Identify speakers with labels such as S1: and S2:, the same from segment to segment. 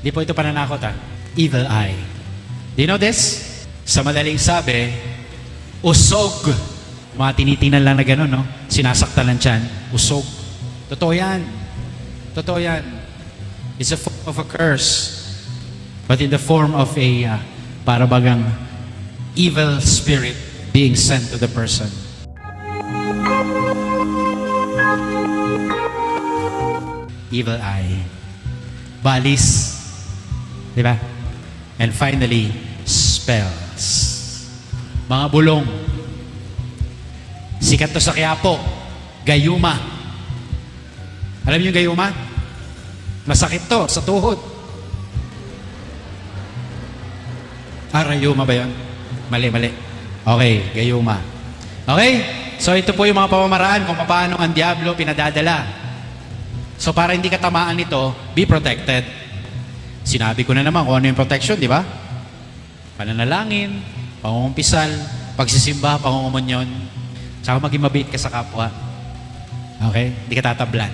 S1: Di po ito pananakot ha. Evil eye. Do you know this? Sa madaling sabi, usog. Mga tinitingnan lang na gano'n, no? Sinasaktan lang tiyan. Usog. Totoo yan. Totoo yan. It's a form of a curse. But in the form of a uh, para bagang evil spirit being sent to the person. Evil eye. Balis. Di ba? And finally, spells. Mga bulong. Sikat to sa Quiapo. Gayuma. Alam niyo yung gayuma? Masakit to sa tuhod. Ah, rayuma ba yun? Mali, mali. Okay, gayuma. Okay? So ito po yung mga pamamaraan kung paano ang Diablo pinadadala. So para hindi ka tamaan nito, be protected. Sinabi ko na naman kung ano yung protection, di ba? Pananalangin, pangungumpisal, pagsisimba, pangungumunyon, tsaka maging mabait ka sa kapwa. Okay? Hindi ka tatablan.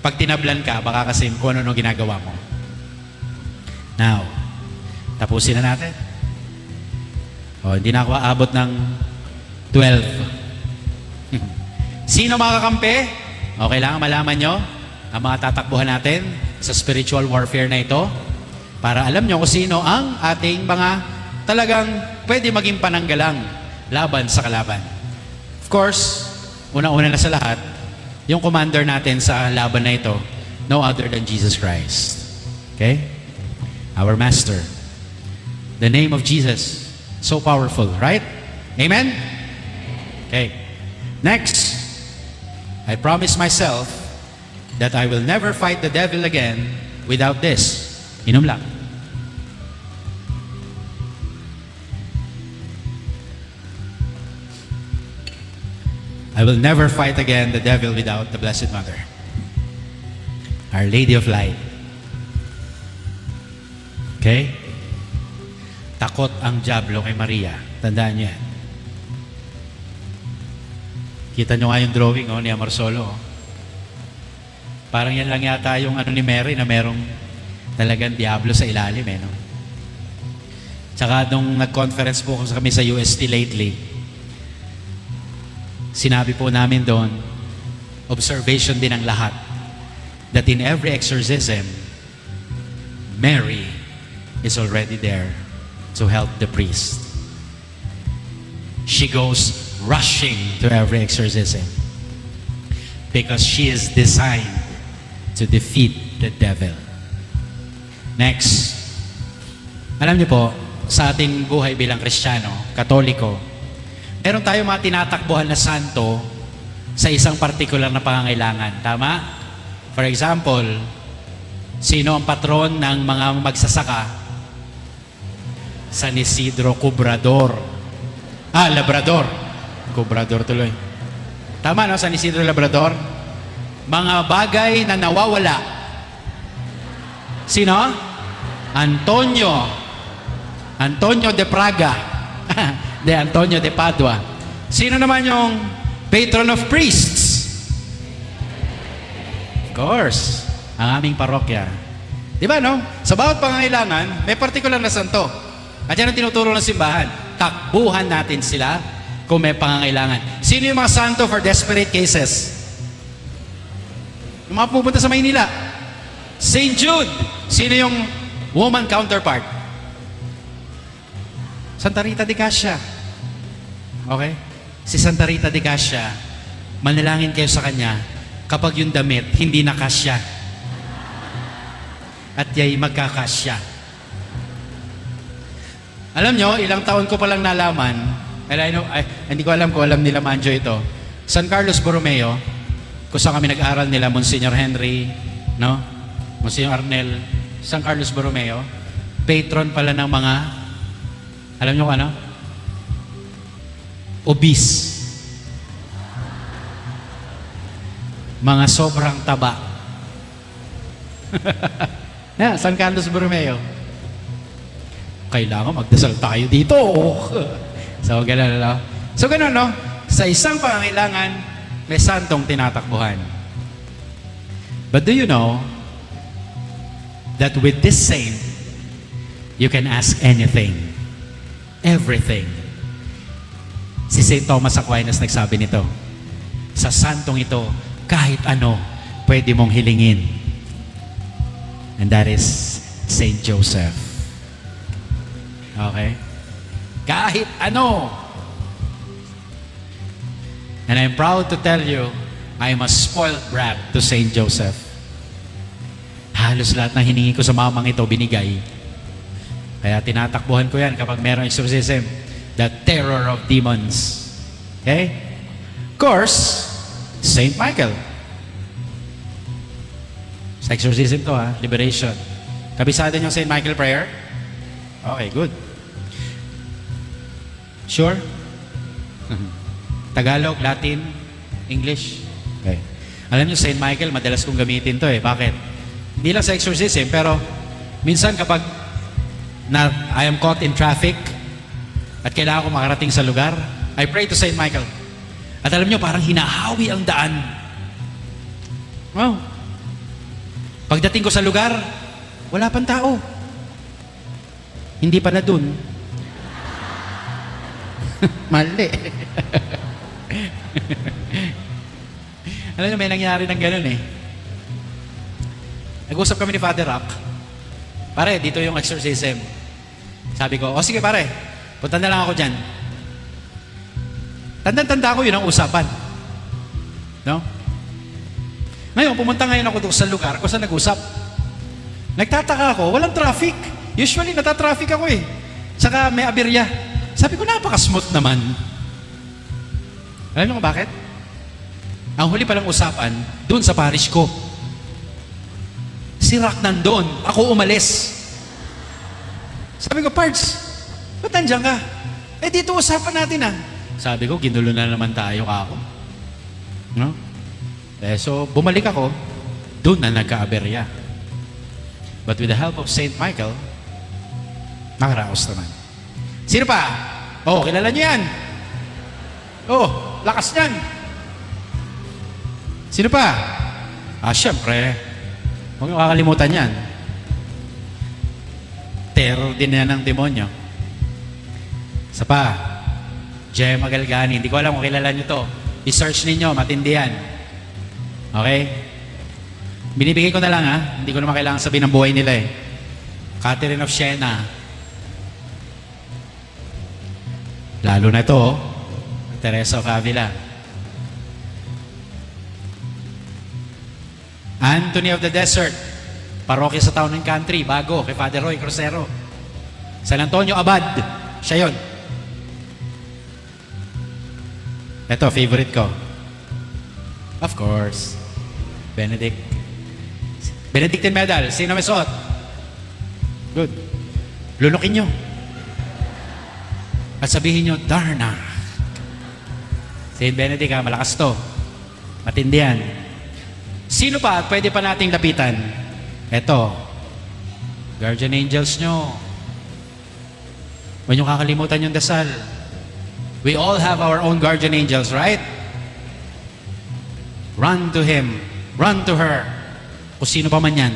S1: Pag tinablan ka, baka kasi kung ano ginagawa mo. Now, tapusin na natin. O, hindi na ako aabot ng 12. Sino makakampi? O, kailangan malaman nyo ang mga tatakbuhan natin sa spiritual warfare na ito para alam nyo kung sino ang ating mga talagang pwede maging pananggalang laban sa kalaban. Of course, una-una na sa lahat, yung commander natin sa laban na ito, no other than Jesus Christ. Okay? Our Master. The name of Jesus, so powerful, right? Amen? Okay. Next, I promise myself that I will never fight the devil again without this. Inom lang. I will never fight again the devil without the Blessed Mother. Our Lady of Light. Okay? Takot ang Diablo kay Maria. Tandaan niyo yan. Kita nyo nga yung drawing oh, ni Amarsolo. Oh. Parang yan lang yata yung ano ni Mary na merong talagang Diablo sa ilalim eh. No? Tsaka nung nag-conference po kami sa UST lately, sinabi po namin doon, observation din ng lahat, that in every exorcism, Mary is already there to help the priest. She goes rushing to every exorcism because she is designed to defeat the devil. Next, alam niyo po, sa ating buhay bilang Kristiyano, Katoliko, meron tayo mga tinatakbuhan na santo sa isang particular na pangangailangan. Tama? For example, sino ang patron ng mga magsasaka? San Isidro Cubrador. Ah, Labrador. Cubrador tuloy. Tama, no? San Isidro Labrador. Mga bagay na nawawala. Sino? Antonio. Antonio de Praga. de Antonio de Padua. Sino naman yung patron of priests? Of course, ang aming parokya. Di ba, no? Sa bawat pangangailangan, may particular na santo. At yan ang tinuturo ng simbahan. Takbuhan natin sila kung may pangangailangan. Sino yung mga santo for desperate cases? Yung mga pupunta sa Maynila. St. Jude. Sino yung woman counterpart? Santa Rita de Cassia. Okay? Si Santa Rita de Cassia, manalangin kayo sa kanya kapag yung damit hindi na kasya. At yay magkakasya. Alam nyo, ilang taon ko palang nalaman, and I know, ay, hindi ko alam kung alam nila Manjo ito, San Carlos Borromeo, kung saan kami nag-aral nila, Monsignor Henry, no? Monsignor Arnel, San Carlos Borromeo, patron pala ng mga, alam nyo ano? Obese. Mga sobrang taba. yeah, San Carlos Borromeo. Kailangan magdasal tayo dito. so, gano'n, no? So, gano'n, no? Sa isang pangangailangan, may santong tinatakbuhan. But do you know, that with this saint, you can ask anything, everything. Si St. Thomas Aquinas nagsabi nito, sa santong ito, kahit ano, pwede mong hilingin. And that is St. Joseph. Okay? Kahit ano. And I'm proud to tell you, I'm a spoiled brat to St. Joseph. Halos lahat ng hiningi ko sa mamang ito, binigay. Kaya tinatakbuhan ko yan kapag merong exorcism. The terror of demons. Okay? Of course, St. Michael. Sa exorcism to ha, liberation. Kabisado niyo St. Michael prayer? Okay, good. Sure? Tagalog, Latin, English. Okay. Alam niyo, St. Michael, madalas kong gamitin to eh. Bakit? Hindi lang sa exorcism, pero minsan kapag na, I am caught in traffic at kailangan ko makarating sa lugar, I pray to St. Michael. At alam niyo, parang hinahawi ang daan. Wow. Pagdating ko sa lugar, wala pang tao. Hindi pa na dun. Mali. Alam niyo, may nangyari ng ganun eh. Nag-usap kami ni Father Rock. Pare, dito yung exorcism. Sabi ko, o sige pare, punta na lang ako dyan. Tandang-tanda ko yun ang usapan. No? Ngayon, pumunta ngayon ako doon sa lugar kung saan nag-usap. Nagtataka ako, walang traffic. Usually, natatraffic ako eh. Saka may aberya. Sabi ko, napaka-smooth naman. Alam kung bakit? Ang huli palang usapan, doon sa parish ko. Si Rock nandun, ako umalis. Sabi ko, Pards, ba't nandiyan ka? Eh, dito usapan natin ah. Sabi ko, ginulo na naman tayo ako. No? Eh, so, bumalik ako, doon na nagka-aberya. But with the help of Saint Michael, nakaraos naman. Sino pa? Oh, kilala niyo yan. Oh, lakas niyan. Sino pa? Ah, syempre. Huwag niyo kakalimutan yan. Terror din yan ng demonyo. Isa pa, Gemma Galgani. Hindi ko alam kung kilala niyo to. I-search ninyo, matindi yan. Okay? Binibigay ko na lang ha. Hindi ko naman kailangan sabihin ng buhay nila eh. Catherine of Siena. Lalo na ito, oh. Teresa of Avila. Anthony of the Desert. Parokya sa Town and Country, bago, kay Father Roy Crucero. San Antonio Abad, siya yon. Ito, favorite ko. Of course. Benedict. Benedictine medal. Sino may suot? Good. Lunukin nyo. At sabihin nyo, Darna. Saint Benedict ha, malakas to. Matindi yan. Sino pa at pwede pa nating lapitan? Eto. Guardian angels nyo. Huwag nyo kakalimutan yung dasal. We all have our own guardian angels, right? Run to him. Run to her. Kung sino pa man yan.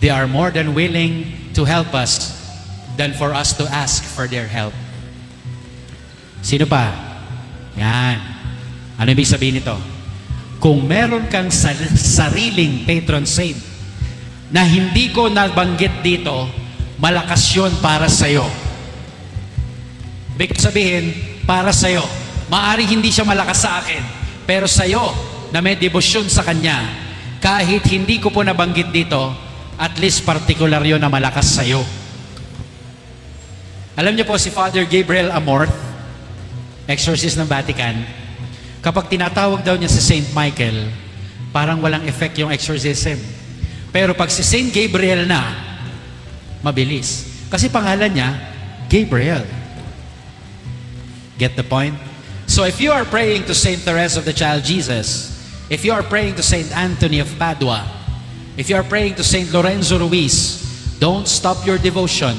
S1: They are more than willing to help us than for us to ask for their help. Sino pa? Yan. Ano ibig sabihin nito? Kung meron kang sar- sariling patron saint na hindi ko nabanggit dito, malakas yun para sa'yo. Ibig sabihin, para sa'yo. Maari hindi siya malakas sa akin, pero sa'yo, na may debosyon sa Kanya, kahit hindi ko po nabanggit dito, at least particular yun na malakas sa'yo. Alam niyo po si Father Gabriel Amorth, exorcist ng Vatican, kapag tinatawag daw niya si Saint Michael, parang walang effect yung exorcism. Pero pag si Saint Gabriel na, mabilis. Kasi pangalan niya, Gabriel. Get the point? So if you are praying to Saint Therese of the Child Jesus, if you are praying to Saint Anthony of Padua, if you are praying to Saint Lorenzo Ruiz, don't stop your devotion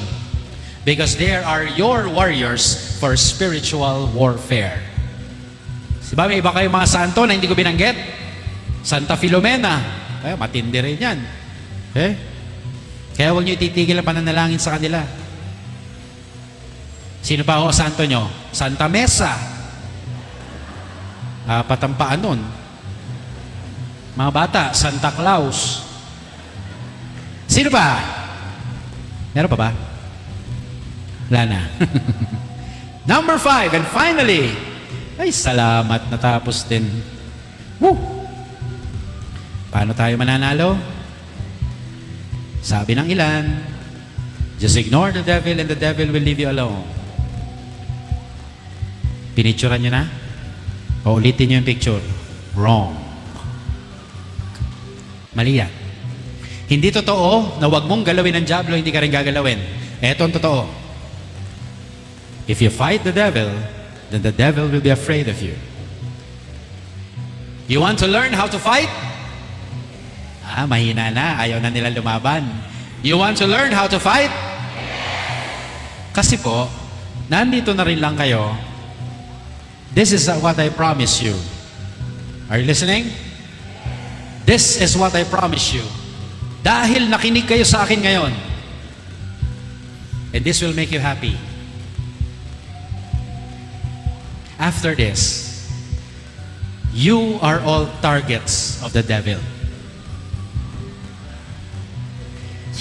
S1: because there are your warriors for spiritual warfare. Diba may iba kayong mga santo na hindi ko binanggit? Santa Filomena. Ay, matindi rin yan. Okay? Kaya huwag niyo ititigil ang pananalangin sa kanila. Sino pa ako santo nyo? Santa Mesa. Apat ang paa nun. Mga bata, Santa Claus. Sino pa? Meron pa ba? Wala na. Number five, and finally, ay salamat natapos din. Woo! Paano tayo mananalo? Sabi ng ilan, just ignore the devil and the devil will leave you alone. Pinicturean nyo na? O ulitin nyo yung picture. Wrong. Mali yan. Hindi totoo na wag mong galawin ang Diablo, hindi ka rin gagalawin. Eto ang totoo. If you fight the devil, then the devil will be afraid of you. You want to learn how to fight? Ah, mahina na. Ayaw na nila lumaban. You want to learn how to fight? Kasi po, nandito na rin lang kayo. This is what I promise you. Are you listening? This is what I promise you. Dahil nakinig kayo sa akin ngayon, and this will make you happy. After this, you are all targets of the devil.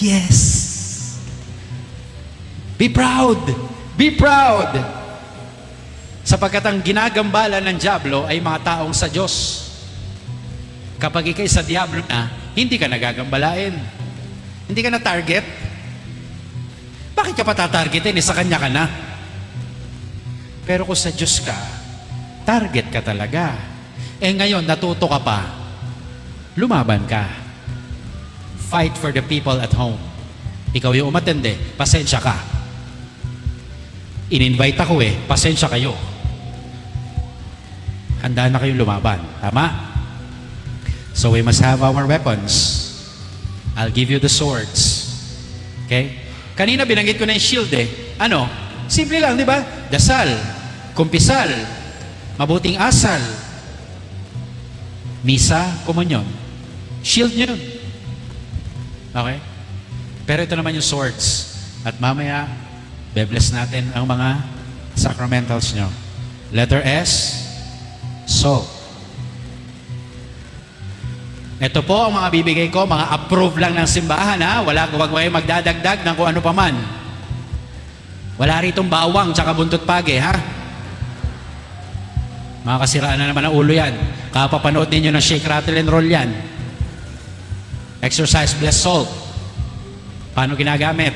S1: Yes. Be proud. Be proud. Sapagkat ang ginagambala ng Diablo ay mga taong sa Diyos. Kapag ikay sa Diablo na, hindi ka nagagambalain. Hindi ka na target. Bakit ka pa tatargetin? Eh, sa Kanya ka na. Pero kung sa Diyos ka, target ka talaga. Eh ngayon, natuto ka pa. Lumaban ka. Fight for the people at home. Ikaw yung umatende, pasensya ka. In-invite ako eh, pasensya kayo. Handa na kayong lumaban. Tama? So we must have our weapons. I'll give you the swords. Okay? Kanina binanggit ko na yung shield eh. Ano? Simple lang, di ba? Dasal, kumpisal, mabuting asal, misa, komunyon. Shield nyo yun. Okay? Pero ito naman yung swords. At mamaya, bebless natin ang mga sacramentals nyo. Letter S, salt. Ito po ang mga bibigay ko, mga approve lang ng simbahan ha. Wala wag kayo magdadagdag ng kung ano pa man. Wala ritong bawang tsaka buntot page ha. Mga kasiraan na naman ang ulo yan. Kapapanood ninyo ng shake, rattle, and roll yan. Exercise bless salt. Paano ginagamit?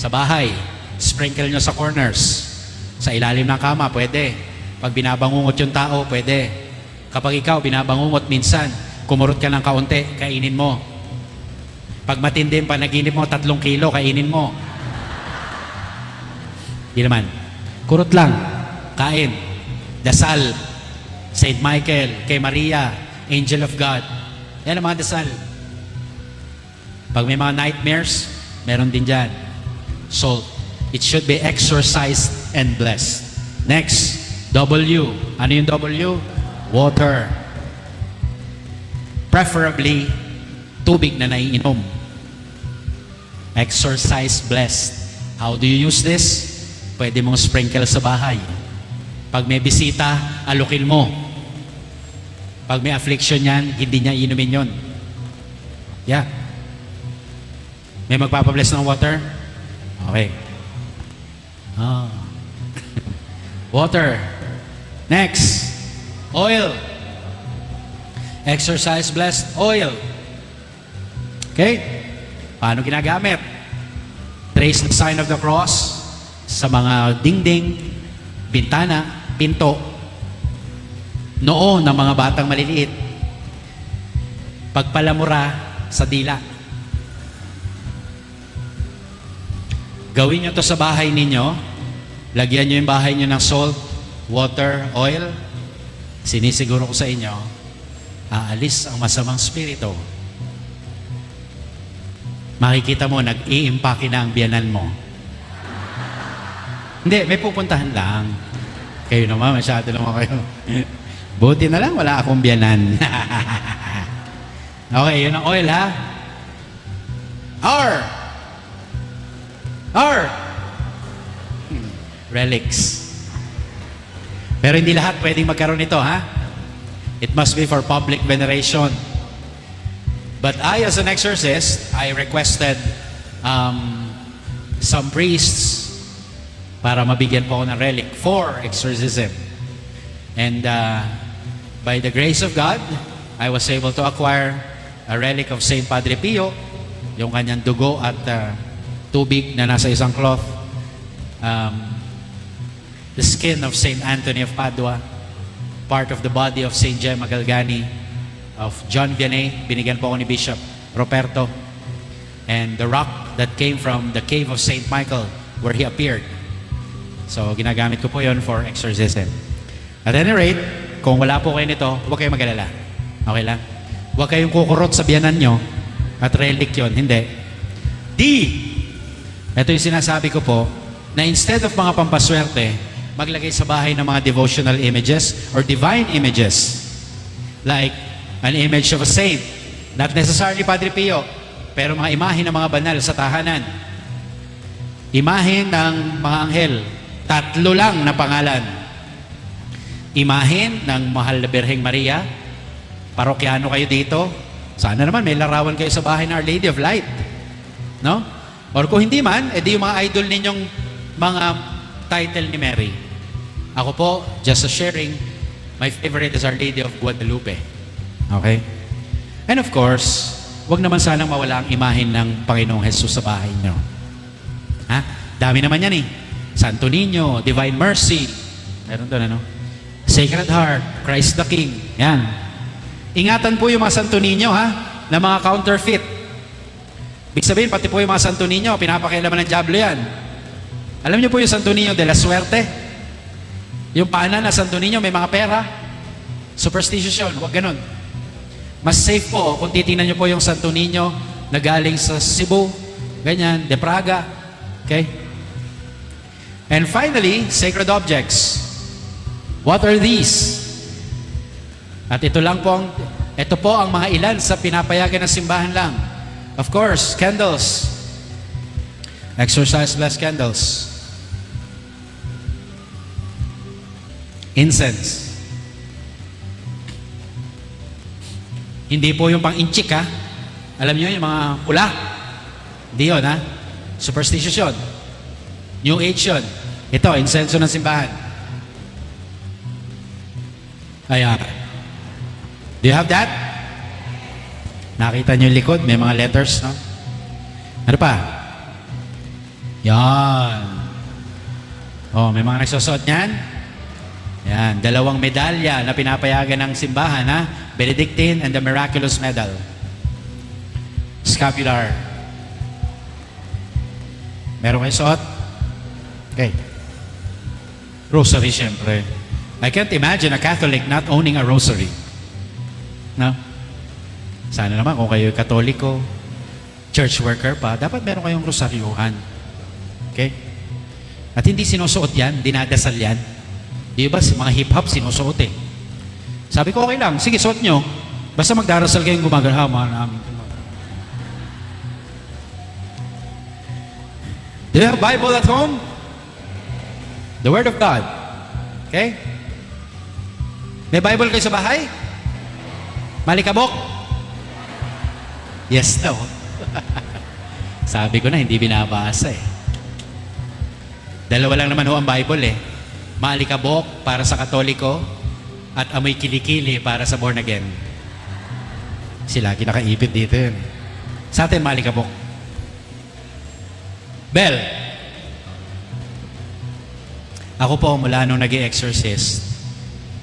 S1: Sa bahay. Sprinkle nyo sa corners. Sa ilalim ng kama, pwede. Pag binabangungot yung tao, pwede. Kapag ikaw binabangungot minsan, kumurot ka ng kaunti, kainin mo. Pag matindi yung panaginip mo, tatlong kilo, kainin mo. Di naman. Kurot lang. Kain. Dasal. Saint Michael, kay Maria, Angel of God. Yan ang mga dasal. Pag may mga nightmares, meron din dyan. Salt. It should be exorcised and blessed. Next, W. Ano yung W? Water. Preferably, tubig na naiinom. Exercise blessed. How do you use this? Pwede mong sprinkle sa bahay. Pag may bisita, alukin mo. Pag may affliction yan, hindi niya inumin yon. Yeah. May magpapabless ng water? Okay. Ah. water. Next. Oil. Exercise blessed oil. Okay? Paano ginagamit? Trace the sign of the cross sa mga dingding, bintana, pinto, noo ng mga batang maliliit. Pagpalamura sa dila. Gawin nyo to sa bahay ninyo. Lagyan nyo yung bahay nyo ng salt, water, oil. Sinisiguro ko sa inyo, aalis ang masamang spirito. Makikita mo, nag-i-impake na ang biyanan mo. Hindi, may pupuntahan lang. Kayo naman, masyado naman kayo. Buti na lang, wala akong biyanan. okay, yun ang oil ha. R. R. Hmm, Relics. Pero hindi lahat pwedeng magkaroon nito, ha? It must be for public veneration. But I, as an exorcist, I requested um, some priests para mabigyan po ako ng relic for exorcism. And uh, by the grace of God, I was able to acquire a relic of Saint Padre Pio, yung kanyang dugo at uh, tubig na nasa isang cloth. Um, the skin of Saint Anthony of Padua, part of the body of Saint Gemma Galgani, of John Vianney, binigyan po ako ni Bishop Roberto, and the rock that came from the cave of Saint Michael where he appeared. So, ginagamit ko po yon for exorcism. At any rate, kung wala po kayo nito, huwag kayong mag-alala. Okay lang? Huwag kayong kukurot sa biyanan nyo at relic yon. Hindi. D. Ito yung sinasabi ko po, na instead of mga pampaswerte, maglagay sa bahay ng mga devotional images or divine images. Like an image of a saint. Not necessarily Padre Pio, pero mga imahe ng mga banal sa tahanan. Imahe ng mga anghel. Tatlo lang na pangalan. Imahin ng mahal na Birheng Maria. Parokyano kayo dito. Sana naman may larawan kayo sa bahay ng Our Lady of Light. No? Or kung hindi man, edi yung mga idol ninyong mga title ni Mary. Ako po, just a sharing, my favorite is Our Lady of Guadalupe. Okay? And of course, wag naman sanang mawala ang imahin ng Panginoong Jesus sa bahay niyo. Ha? Dami naman yan eh. Santo Niño, Divine Mercy. Meron doon ano? Sacred Heart, Christ the King. Yan. Ingatan po yung mga Santo Niño ha, na mga counterfeit. Ibig sabihin, pati po yung mga Santo Niño, pinapakialaman ng Diablo yan. Alam niyo po yung Santo Niño de la Suerte? Yung pana na Santo Niño, may mga pera. Superstitious yun, huwag ganun. Mas safe po kung titingnan niyo po yung Santo Niño na galing sa Cebu, ganyan, de Praga. Okay? And finally, sacred objects. What are these? At ito lang po ang, ito po ang mga ilan sa pinapayagan ng simbahan lang. Of course, candles. Exercise blessed candles. Incense. Hindi po yung pang-inchik ha. Alam niyo yung mga pula. Hindi yun ha. Superstitious yun. New Age yun. Ito, insenso ng simbahan. Ayan. Do you have that? Nakita niyo yung likod, may mga letters, no? Ano pa? Yan. Oh, may mga nagsusot niyan? Yan, dalawang medalya na pinapayagan ng simbahan, ha? Benedictine and the Miraculous Medal. Scapular. Meron kayo suot? Okay. Rosary, syempre. I can't imagine a Catholic not owning a rosary. No? Sana naman kung kayo katoliko, church worker pa, dapat meron kayong rosaryuhan. Okay? At hindi sinusuot yan, dinadasal yan. Di ba, mga hip-hop sinusuot eh. Sabi ko, okay lang, sige, suot nyo. Basta magdarasal kayong gumagahama namin. Do you have Bible at home? The Word of God. Okay? May Bible kayo sa bahay? Malikabok? Yes daw. Sabi ko na, hindi binabasa eh. Dalawa lang naman ho ang Bible eh. Malikabok para sa Katoliko at amoy kilikili para sa born again. Sila kinakaipit dito yun. Sa atin, malikabok. Bell. Ako po mula nung nag exorcist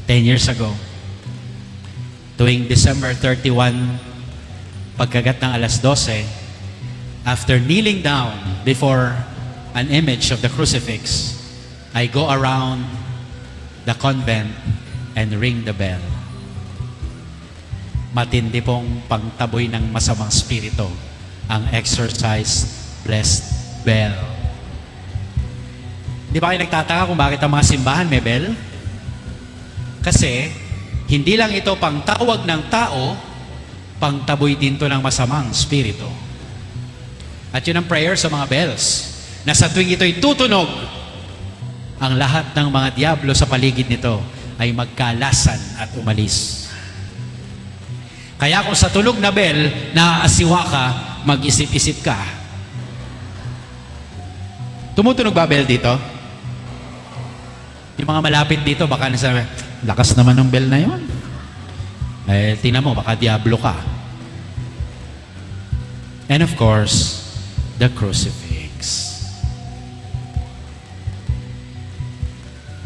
S1: 10 years ago, tuwing December 31, pagkagat ng alas 12, after kneeling down before an image of the crucifix, I go around the convent and ring the bell. Matindi pong pangtaboy ng masamang spirito ang exercise blessed bell. Di ba kayo nagtataka kung bakit ang mga simbahan may bell? Kasi, hindi lang ito pangtawag ng tao, pangtaboy din to ng masamang spirito. At yun ang prayer sa mga bells. Na sa tuwing ito'y tutunog, ang lahat ng mga diablo sa paligid nito ay magkalasan at umalis. Kaya kung sa tulog na bell, naaasiwa ka, mag-isip-isip ka. Tumutunog ba bell dito? Yung mga malapit dito, baka nasabi, lakas naman ng bell na yon. Eh, tingnan mo, baka diablo ka. And of course, the crucifix.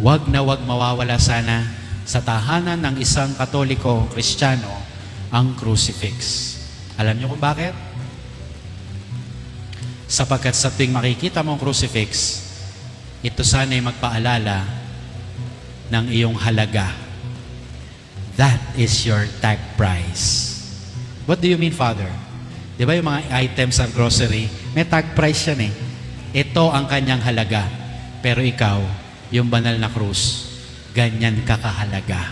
S1: Wag na wag mawawala sana sa tahanan ng isang katoliko kristyano ang crucifix. Alam niyo kung bakit? Sapagkat sa tuwing makikita mo ang crucifix, ito sana ay magpaalala ng iyong halaga. That is your tag price. What do you mean, Father? Di ba yung mga items sa grocery, may tag price yan eh. Ito ang kanyang halaga. Pero ikaw, yung banal na krus, ganyan kakahalaga.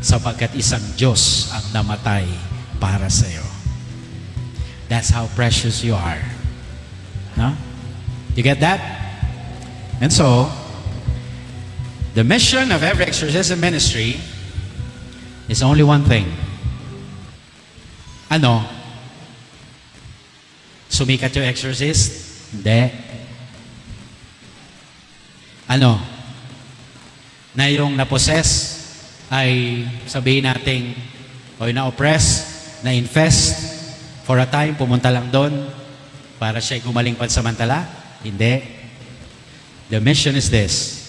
S1: Sapagkat isang Diyos ang namatay para sa iyo. That's how precious you are. No? You get that? And so, the mission of every exorcism ministry is only one thing. Ano? Sumikat yung exorcist? Hindi. Ano? Na yung naposes ay sabihin nating o na-oppress, na-infest, for a time, pumunta lang doon para siya gumaling pansamantala? Hindi. The mission is this,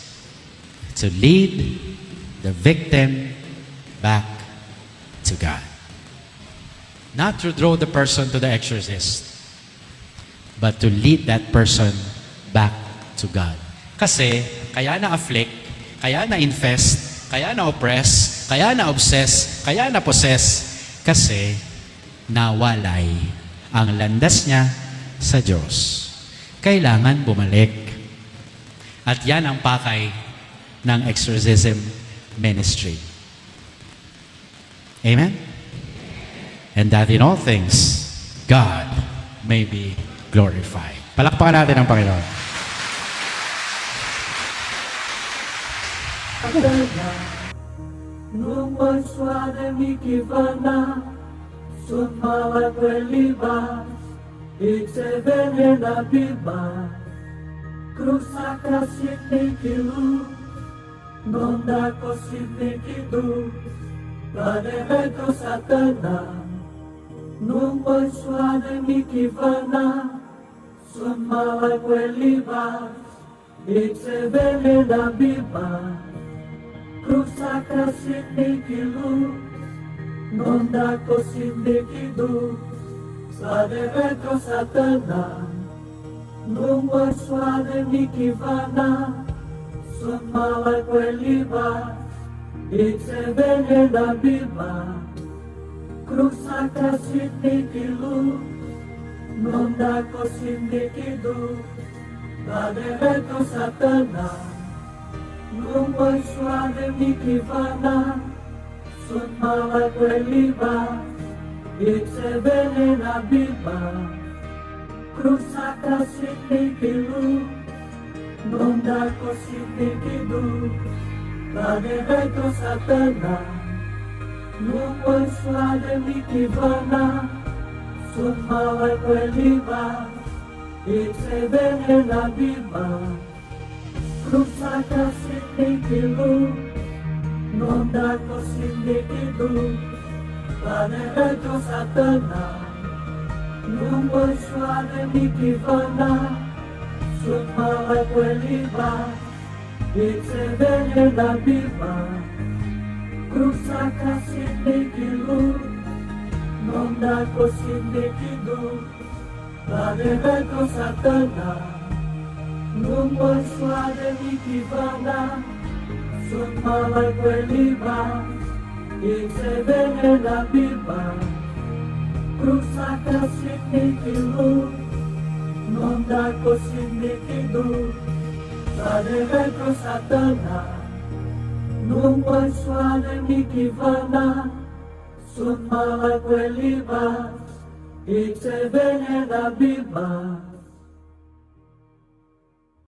S1: to lead the victim back to God. Not to draw the person to the exorcist, but to lead that person back to God. Kasi, kaya na-afflict, kaya na-infest, kaya na-oppress, kaya na-obsess, kaya na-possess, kasi nawalay ang landas niya sa Diyos. Kailangan bumalik. At yan ang pakay ng exorcism ministry. Amen? And that in all things, God may be glorified. Palakpakan natin ang Panginoon.
S2: Vuoi suare mi chi vana, son mala quelli bas, e se vene la Mandacos líquidos, retro Satana, Numbai suave mikivana, Sumala quelibas, Itzevele na biba, Cruz sacra siniquilu, Mandacos líquidos, retro Satana, Numbai suave mikivana, sumawat berlibat di sebenen dan bila Krusa kasih dikilu Nonda kosin dikidu Badere to satana Lumpai suave mikivana Sumawat berlibat di sebenen dan bila Krusa kasih dikilu non dà così perché tu Parere tu satana Nu puoi suade mi ti vana Summa vai quell'iva E c'è bene la bimba Cruzata si perché tu Non dà così perché tu Parere tu satana Nu puoi suade mi ti vana quelliba, itse veljellä viva. Krusa kasin likilu, nonda kosin likidu. Vadeve kosatana, numoi suade likivana. Sun mala quelliba, itse veljellä viva. Krusa kasin likilu, non da così nitido Walewego satana. Numpoi swale mikivana Summa kwelibas Itevene na bima